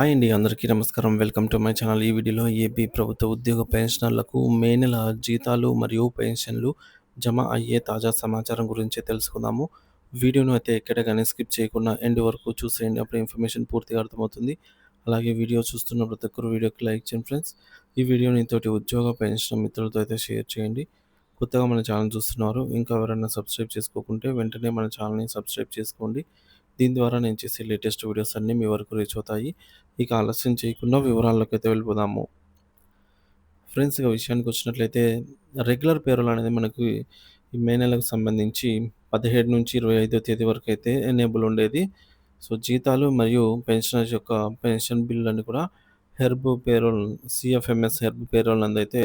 Hi అండి అందరికీ నమస్కారం. Welcome to my channel. ఈ వీడియోలో ఏపీ ప్రభుత్వ ఉద్యోగ పెన్షనర్లకు మే నెల జీతాలు మరియు పెన్షన్లు జమ అయ్యే తాజా సమాచారం గురించి తెలుసుకుందాము. వీడియోను అయితే ఎక్కడ కానీ స్కిప్ చేయకుండా ఎండ్ వరకు చూసేయండి. అప్పుడు ఇన్ఫర్మేషన్ పూర్తిగా అర్థమవుతుంది. అలాగే వీడియో చూస్తున్న ప్రతి ఒక్కరు వీడియోకి లైక్ చేయండి ఫ్రెండ్స్. ఈ వీడియోని తోటి ఉద్యోగ పెన్షన్ మిత్రులతో అయితే షేర్ చేయండి. కొత్తగా మన ఛానల్ చూస్తున్నారు ఇంకా ఎవరైనా సబ్స్క్రైబ్ చేసుకోకుంటే వెంటనే మన ఛానల్ని సబ్స్క్రైబ్ చేసుకోండి. దీని ద్వారా నేను చేసే లేటెస్ట్ వీడియోస్ అన్నీ మీ వరకు రీచ్ అవుతాయి. ఇక ఆలస్యం చేయకుండా వివరాల్లోకి అయితే వెళ్ళిపోదాము. ఫ్రెండ్స్ ఇక విషయానికి వచ్చినట్లయితే రెగ్యులర్ పేరోల్ అనేది మనకి ఈ మే నెలకు సంబంధించి పదిహేడు నుంచి ఇరవై ఐదో తేదీ వరకు అయితే ఎనేబుల్ ఉండేది. సో జీతాలు మరియు పెన్షనర్స్ యొక్క పెన్షన్ బిల్లుని కూడా HERB payroll CFMS HERB payroll అయితే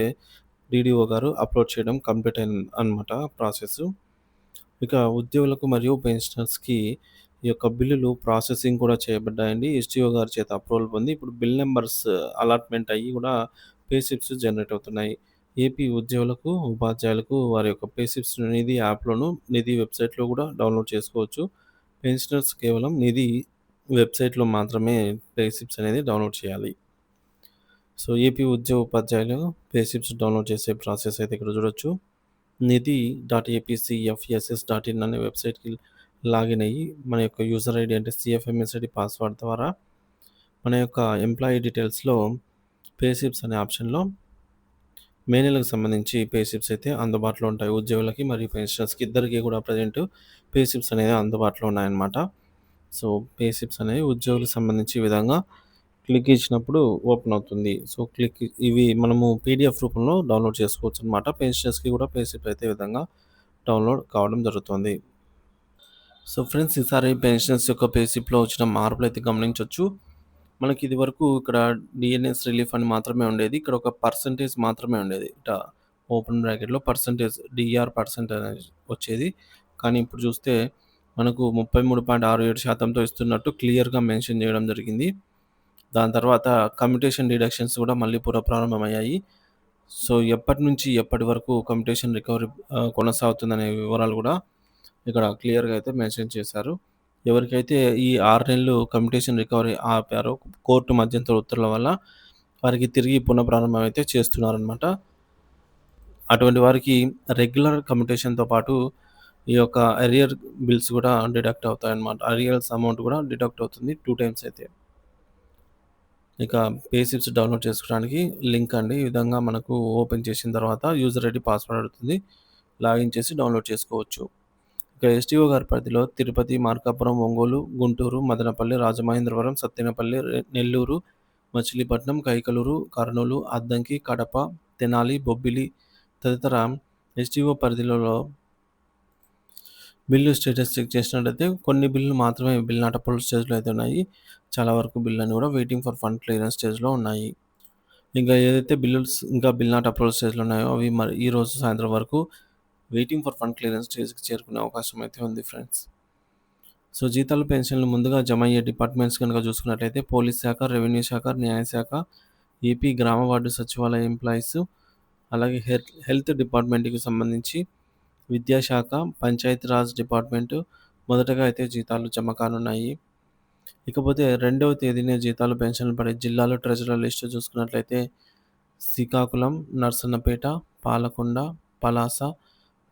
డిడిఓ గారు అప్లోడ్ చేయడం కంప్లీట్ అయిన అనమాట ప్రాసెస్ ఇక ఉద్యోగులకు మరియు పెన్షనర్స్కి ఈ యొక్క బిల్లులు ప్రాసెసింగ్ కూడా చేయబడ్డాయండి. ఎస్టీఓ గారి చేత అప్రూవల్ పొంది ఇప్పుడు బిల్ నెంబర్స్ అలాట్మెంట్ అయ్యి కూడా పేషిప్స్ జనరేట్ అవుతున్నాయి. ఏపీ ఉద్యోగులకు ఉపాధ్యాయులకు వారి యొక్క పేషిప్స్ నిధి యాప్లోను నిధి వెబ్సైట్లో కూడా డౌన్లోడ్ చేసుకోవచ్చు. పెన్షనర్స్ కేవలం నిధి వెబ్సైట్లో మాత్రమే పేషిప్స్ అనేది డౌన్లోడ్ చేయాలి. సో ఏపీ ఉద్యోగ ఉపాధ్యాయులు పేషిప్స్ డౌన్లోడ్ చేసే ప్రాసెస్ అయితే ఇక్కడ చూడొచ్చు. Nidhi dot APCFSS dot in అనే వెబ్సైట్కి లాగిన్ అయ్యి మన యొక్క యూజర్ ఐడి అంటే సిఎఫ్ఎంఎస్ఐడి పాస్వర్డ్ ద్వారా మన యొక్క ఎంప్లాయీ డీటెయిల్స్లో పేసిప్స్ అనే ఆప్షన్లో మే నెలకు సంబంధించి పేసిప్స్ అయితే అందుబాటులో ఉంటాయి. ఉద్యోగులకి మరియు పెన్షనర్స్కి ఇద్దరికి కూడా ప్రజెంట్ పేసిప్స్ అనేది అందుబాటులో ఉన్నాయన్నమాట. సో పేసిప్స్ అనేవి ఉద్యోగులకు సంబంధించి విధంగా క్లిక్ ఇచ్చినప్పుడు ఓపెన్ అవుతుంది. సో క్లిక్ ఇవి మనము పీడిఎఫ్ రూపంలో డౌన్లోడ్ చేసుకోవచ్చు అనమాట పెన్షనర్స్కి కూడా పేసిప్ అయితే విధంగా డౌన్లోడ్ కావడం జరుగుతుంది. సో ఫ్రెండ్స్ ఈసారి పెన్షన్స్ యొక్క పేసిప్లో వచ్చిన మార్పులు అయితే గమనించవచ్చు మనకి ఇది వరకు ఇక్కడ డిఎన్ఎస్ రిలీఫ్ అని మాత్రమే ఉండేది. ఇక్కడ ఒక పర్సంటేజ్ మాత్రమే ఉండేది. ఇట ఓపెన్ బ్రాకెట్లో పర్సంటేజ్ డిఆర్ పర్సెంట్ అనేది వచ్చేది. కానీ ఇప్పుడు చూస్తే మనకు ముప్పై మూడు పాయింట్ ఆరు ఏడు శాతంతో ఇస్తున్నట్టు క్లియర్గా మెన్షన్ చేయడం జరిగింది. దాని తర్వాత కమ్యూటేషన్ డిడక్షన్స్ కూడా మళ్ళీ పునఃప్రారంభమయ్యాయి. సో ఎప్పటి నుంచి ఎప్పటి వరకు కమ్యూటేషన్ రికవరీ కొనసాగుతుందనే వివరాలు కూడా ఇక్కడ క్లియర్గా అయితే మెన్షన్ చేశారు. ఎవరికైతే ఈ ఆరు నెలలు కమ్యూనికేషన్ రికవరీ ఆపారో కోర్టు మధ్యంతర ఉత్తర్వుల వల్ల వారికి తిరిగి పునఃప్రారంభం అయితే చేస్తున్నారనమాట అటువంటి వారికి రెగ్యులర్ కమ్యూనికేషన్తో పాటు ఈ యొక్క అరియర్ బిల్స్ కూడా డిడక్ట్ అవుతాయన్నమాట. అరియర్స్ అమౌంట్ కూడా డిడక్ట్ అవుతుంది టూ టైమ్స్ అయితే. ఇక పేసిప్స్ డౌన్లోడ్ చేసుకోవడానికి లింక్ అండి. ఈ విధంగా మనకు ఓపెన్ చేసిన తర్వాత యూజర్ ఐడి పాస్వర్డ్ అడుగుతుంది. లాగిన్ చేసి డౌన్లోడ్ చేసుకోవచ్చు. ఇక్కడ ఎస్టీఓ గారి పరిధిలో తిరుపతి మార్కాపురం ఒంగోలు గుంటూరు మదనపల్లి రాజమహేంద్రవరం సత్తెనపల్లి నెల్లూరు మచిలీపట్నం కైకలూరు కర్నూలు అద్దంకి కడప తెనాలి బొబ్బిలి తదితర ఎస్టీఓ పరిధిలో బిల్లు స్టేటస్ చెక్ చేసినట్లయితే కొన్ని బిల్లు మాత్రమే బిల్ నాట్ అప్లోడ్ స్టేజ్లో అయితే ఉన్నాయి. చాలా వరకు బిల్లు అని కూడా వెయిటింగ్ ఫర్ ఫండ్ క్లియరెన్స్ స్టేజ్లో ఉన్నాయి. ఇంకా ఏదైతే బిల్లులు ఇంకా బిల్ నాట్ అప్లోడ్ స్టేజ్లో ఉన్నాయో అవి మరి ఈ రోజు సాయంత్రం వరకు వెయిటింగ్ ఫర్ ఫండ్ క్లియరెన్స్ స్టేజ్కి చేరుకునే అవకాశం అయితే ఉంది ఫ్రెండ్స్. సో జీతాలు పెన్షన్లు ముందుగా జమ అయ్యే డిపార్ట్మెంట్స్ కనుక చూసుకున్నట్లయితే పోలీస్ శాఖ రెవెన్యూ శాఖ న్యాయశాఖ ఏపీ గ్రామ వార్డు సచివాలయ ఎంప్లాయీస్ అలాగే హెల్త్ హెల్త్ డిపార్ట్మెంట్కి సంబంధించి విద్యాశాఖ పంచాయతీరాజ్ డిపార్ట్మెంటు మొదటగా అయితే జీతాలు జమ కానున్నాయి. ఇకపోతే రెండవ తేదీనే జీతాలు పెన్షన్లు పడే జిల్లాలో ట్రెజరర్ లిస్టు చూసుకున్నట్లయితే శ్రీకాకుళం నర్సన్నపేట పాలకొండ పలాస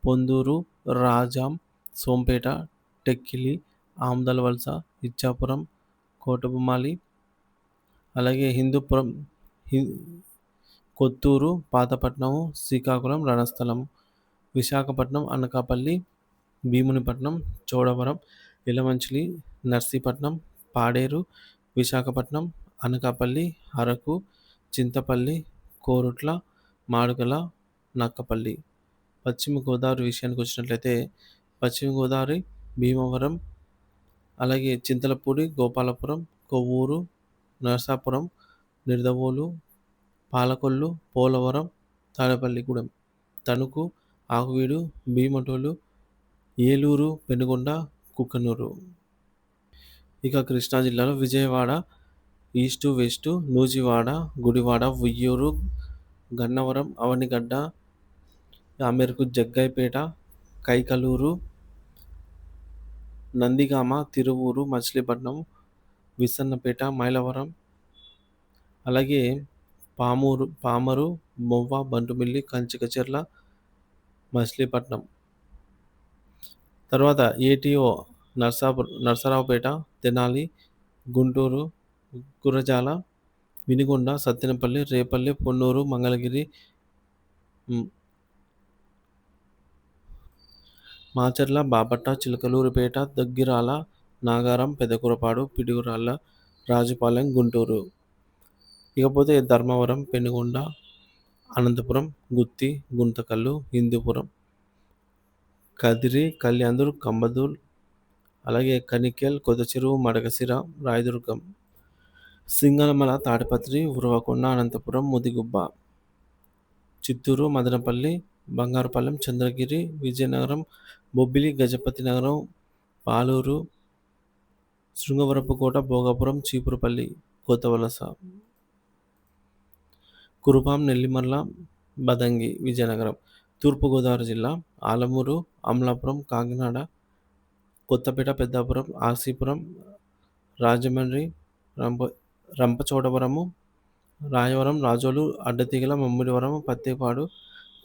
పొందూరు రాజాం సోంపేట టెక్కిలి ఆమ్దలవలస ఇచ్చాపురం కోటబొమ్మాలి అలాగే హిందూపురం కొత్తూరు పాతపట్నం శ్రీకాకుళం రణస్థలం విశాఖపట్నం అనకాపల్లి భీమునిపట్నం చోడవరం ఇలమంచిలి నర్సీపట్నం పాడేరు విశాఖపట్నం అనకాపల్లి అరకు చింతపల్లి కోరుట్ల మాడుగల నక్కపల్లి. పశ్చిమ గోదావరి విషయానికి వచ్చినట్లయితే పశ్చిమ గోదావరి భీమవరం అలాగే చింతలపూడి గోపాలపురం కొవ్వూరు నరసాపురం నిర్దవోలు పాలకొల్లు పోలవరం తాడేపల్లిగూడెం తణుకు ఆకువీడు భీమటోలు ఏలూరు పెనుగొండ కుక్కనూరు. ఇక కృష్ణా జిల్లాలో విజయవాడ ఈస్టు వెస్టు నూజివాడ గుడివాడ ఉయ్యూరు గన్నవరం అవనిగడ్డ ఆ మేరకు జగ్గైపేట కైకలూరు నందిగామ తిరువూరు మచిలీపట్నం విసన్నపేట మైలవరం అలాగే పామూరు పామరు మొవ్వ బంటుమిల్లి కంచికచెర్ల మచిలీపట్నం. తర్వాత ఏటీఓ నర్సాపు నర్సరావుపేట తెనాలి గుంటూరు గురజాల వినిగొండ సత్తెనపల్లి రేపల్లి పొన్నూరు మంగళగిరి మ్, మాచర్ల బాపట్ల చిలకలూరిపేట దగ్గిరాల నాగారం పెదకూరపాడు పిడుగురాళ్ళ రాజుపాలెం గుంటూరు. ఇకపోతే ధర్మవరం పెనుగొండ అనంతపురం గుత్తి గుంతకల్లు హిందూపురం. కదిరి కళ్యాణ్దూర్ కంబదూర్ అలాగే కనికెల్ కొత్తచెరువు మడగసిర రాయదుర్గం. సింగనమల తాడిపత్రి ఉరవకొండ అనంతపురం ముదిగుబ్బ. చిత్తూరు మదనపల్లి బంగారుపాలెం చంద్రగిరి విజయనగరం బొబ్బిలి గజపతి నగరం పాలూరు శృంగవరపుకోట భోగాపురం చీపురుపల్లి కొత్తవలస కురుపాం నెల్లిమర్ల బదంగి విజయనగరం. తూర్పుగోదావరి జిల్లా ఆలమూరు అమలాపురం కాకినాడ కొత్తపేట పెద్దాపురం ఆర్సీపురం రాజమండ్రి రంప రంపచోడవరము రాయవరం రాజోలు అడ్డతీగల మమ్మిడివరం పత్తేపాడు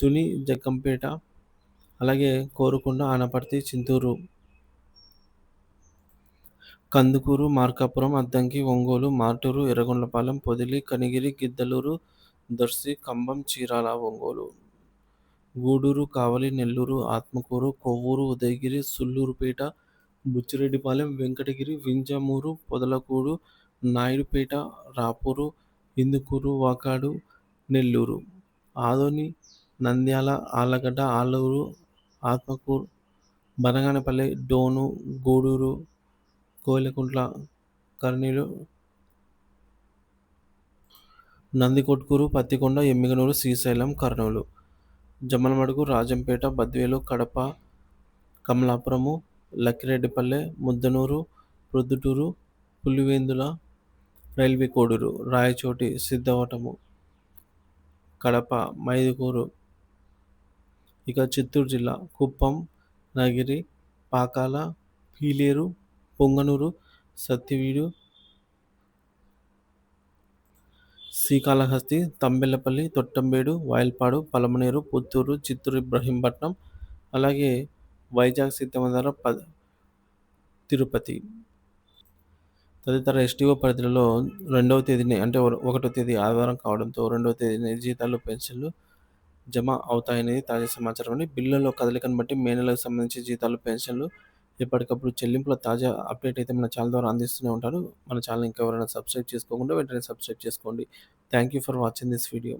తుని జగ్గంపేట అలాగే కోరుకొండ ఆనపర్తి చింతూరు. కందుకూరు మార్కాపురం అద్దంకి ఒంగోలు మార్టూరు ఎర్రగొండపాలెం పొదిలి కనిగిరి గిద్దలూరు దర్శి కంబం చీరాల ఒంగోలు. గూడూరు కావలి నెల్లూరు ఆత్మకూరు కొవ్వూరు ఉదయగిరి సుల్లూరుపేట బుచ్చిరెడ్డిపాలెం వెంకటగిరి వింజమూరు పొదలకూడు నాయుడుపేట రాపూరు ఇందుకూరు వాకాడు నెల్లూరు. ఆదోని నంద్యాల ఆలగడ్డ ఆలూరు ఆత్మకూరు బనగానపల్లి డోను గూడూరు కోయిలకుంట్ల కర్నూలు నందికొట్కూరు పత్తికొండ ఎమ్మిగనూరు శ్రీశైలం కర్నూలు జమ్మలమడుగు రాజంపేట బద్వేలు కడప కమలాపురము లక్కిరెడ్డిపల్లె ముద్దనూరు ప్రొద్దుటూరు పులివెందుల రైల్వే కోడూరు రాయచోటి సిద్ధవటము కడప మైదుకూరు ఇక చిత్తూరు జిల్లా కుప్పం నగిరి పాకాల పీలేరు పొంగనూరు సత్యవీడు శ్రీకాళహస్తి తంబెల్లపల్లి తొట్టంబేడు వాయల్పాడు పలమనేరు పుత్తూరు చిత్తూరు ఇబ్రహీంపట్నం అలాగే వైజాగ్ సిద్ధమందర ప తిరుపతి. తదితర ఎస్టీఓ పరిధిలో రెండవ తేదీని అంటే ఒకటో తేదీ ఆదివారం కావడంతో రెండవ తేదీని జీతాలు పెన్షన్లు జమ అవుతాయనేది తాజా సమాచారం అండి బిల్లులో కదలికను బట్టి మే నెలకు సంబంధించి జీతాలు పెన్షన్లు ఎప్పటికప్పుడు చెల్లింపుల తాజా అప్డేట్ అయితే మన ఛానల్ ద్వారా అందిస్తూనే ఉంటారు. మన ఛానల్ ఇంకా ఎవరైనా సబ్స్క్రైబ్ చేసుకోకుండా వెంటనే సబ్స్క్రైబ్ చేసుకోండి. Thank you for watching this video.